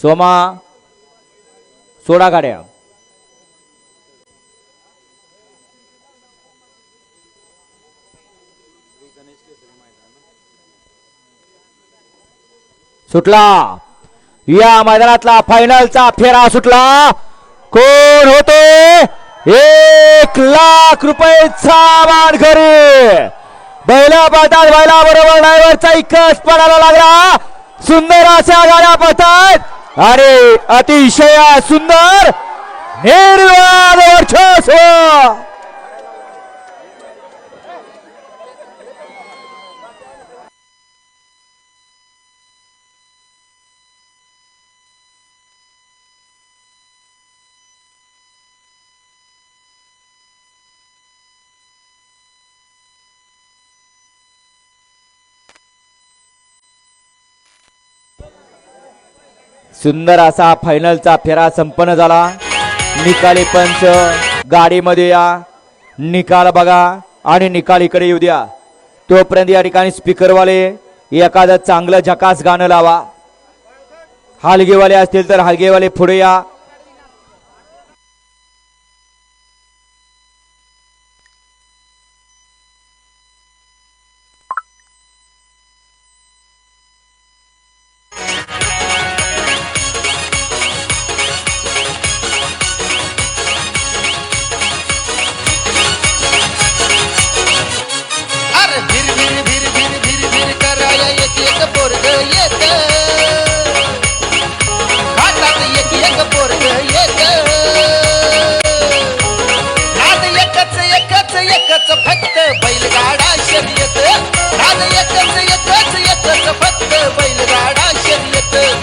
सोमा सोडा गाड्या. सुटला. या मैदानातला फायनलचा फेरा सुटला. कोण होते? एक लाख रुपयेचा घरी. बैला पळतात बैला बरोबर ड्रायव्हरचा इकच पडायला लागला. सुंदर अशा गाड्या पळतात. अरे अतिशय सुंदर निर्वाद वर्चस्व! सुंदर असा फायनलचा फेरा संपन्न झाला. निकाली पंच गाडीमध्ये या. निकाल बघा आणि निकाल इकडे येऊ द्या. तोपर्यंत या ठिकाणी स्पीकरवाले एखादं चांगलं झकास गाणं लावा. हालगेवाले असतील तर हलगेवाले पुढे या. नाद एकच एकच एकच फक्त बैलगाडा शर्यत.